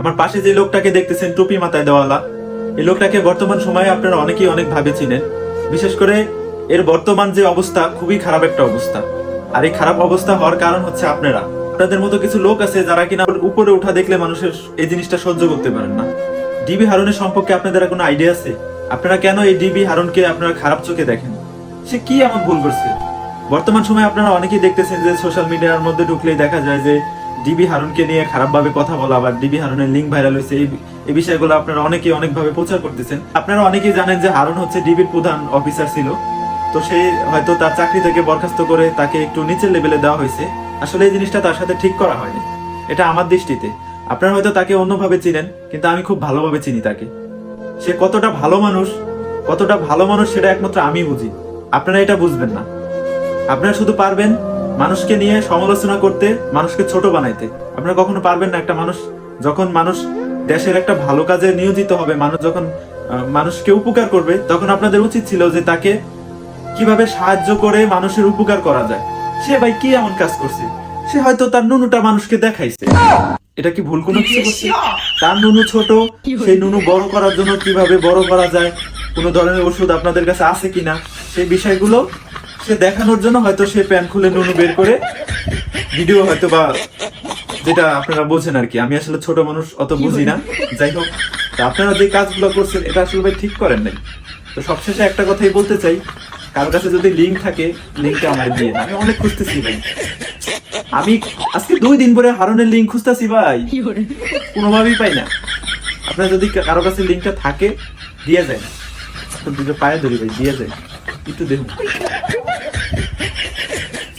আমার পাশে যে লোকটাকে দেখতেছেন টুপি মাথায় দেওয়ালা, এই লোকটাকে বর্তমান সময়ে আপনারা অনেকেই অনেক ভাবে চিনেন। বিশেষ করে এর বর্তমান যে অবস্থা, খুবই খারাপ একটা অবস্থা। আর এই খারাপ অবস্থা হওয়ার কারণ হচ্ছে আপনারা। আপনাদের মতো কিছু লোক আছে যারা কিনা উপরে উঠা দেখলে মানুষের এই জিনিসটা সহ্য করতে পারেন না। ডিবি হারনের সম্পর্কে আপনাদের কোনো আইডিয়া আছে? আপনারা কেন এই ডিবি হারনকে আপনারা খারাপ চোখে দেখেন? সে কি এমন ভুল করছে? বর্তমান সময়ে আপনারা অনেকেই দেখতেছেন যে সোশ্যাল মিডিয়ার মধ্যে ঢুকলেই দেখা যায় যে ডিবি হারুনকে নিয়ে খারাপভাবে কথা বলা বা ডিবি হারুনের লিঙ্ক ভাইরাল হয়েছে, এই বিষয়গুলো আপনারা অনেকেই অনেকভাবে প্রচার করতেছেন। আপনারা অনেকেই জানেন যে হারুন হচ্ছে ডিবির প্রধান অফিসার ছিল। তো সে হয়তো তার চাকরি থেকে বরখাস্ত করে তাকে একটু নিচের লেভেলে দেওয়া হয়েছে। আসলে এই জিনিসটা তার সাথে ঠিক করা হয়নি। এটা আমার দৃষ্টিতে। আপনারা হয়তো তাকে অন্যভাবে চিনেন, কিন্তু আমি খুব ভালোভাবে চিনি তাকে। সে কতটা ভালো মানুষ, কতটা ভালো মানুষ সেটা একমাত্র আমি বুঝি। আপনারা এটা বুঝবেন না। আপনারা শুধু পারবেন মানুষকে নিয়ে সমালোচনা করতে, মানুষকে ছোট বানাইতে। আপনারা কখনো পারবেন না একটা মানুষ যখন মানুষ দেশের একটা ভালো কাজে নিয়োজিত হবে, মানুষ যখন মানুষকে উপকার করবে, তখন আপনাদের উচিত ছিল যে তাকে কীভাবে সাহায্য করে মানুষের উপকার করা যায়। সে ভাই কি এমন কাজ করছে? সে হয়তো তার নুনুটা মানুষকে দেখাইছে। এটা কি ভুল কোনো কিছু করছে? তার নুনু ছোট, সেই নুনু বড় করার জন্য কীভাবে বড় করা যায়, কোনো ধরনের ওষুধ আপনাদের কাছে আছে কিনা, সেই বিষয়গুলো সে দেখানোর জন্য হয়তো সে প্যান খুলে নুনু বের করে ভিডিও হয়তো বা যেটা আপনারা বোঝেন আর কি। আমি আসলে ছোট মানুষ অত বুঝি না। যাই হোক আপনারা যে কাজগুলো করছেন এটা আসলে ভাই ঠিক করেন নাই। তো সবশেষে একটা কথাই বলতে চাই কারোর কাছে যদি লিঙ্ক থাকে লিঙ্কটা আমার দিয়ে আমি অনেক খুঁজতেছি ভাই। আমি আজকে দুই দিন পরে হারনের লিঙ্ক খুঁজতেছি ভাই। কোনোভাবেই পাই না। আপনার যদি কারও কাছে লিঙ্কটা থাকে দিয়ে যায় তো দুটো পায়ে ধরি ভাই দিয়ে যায় একটু দেখুন।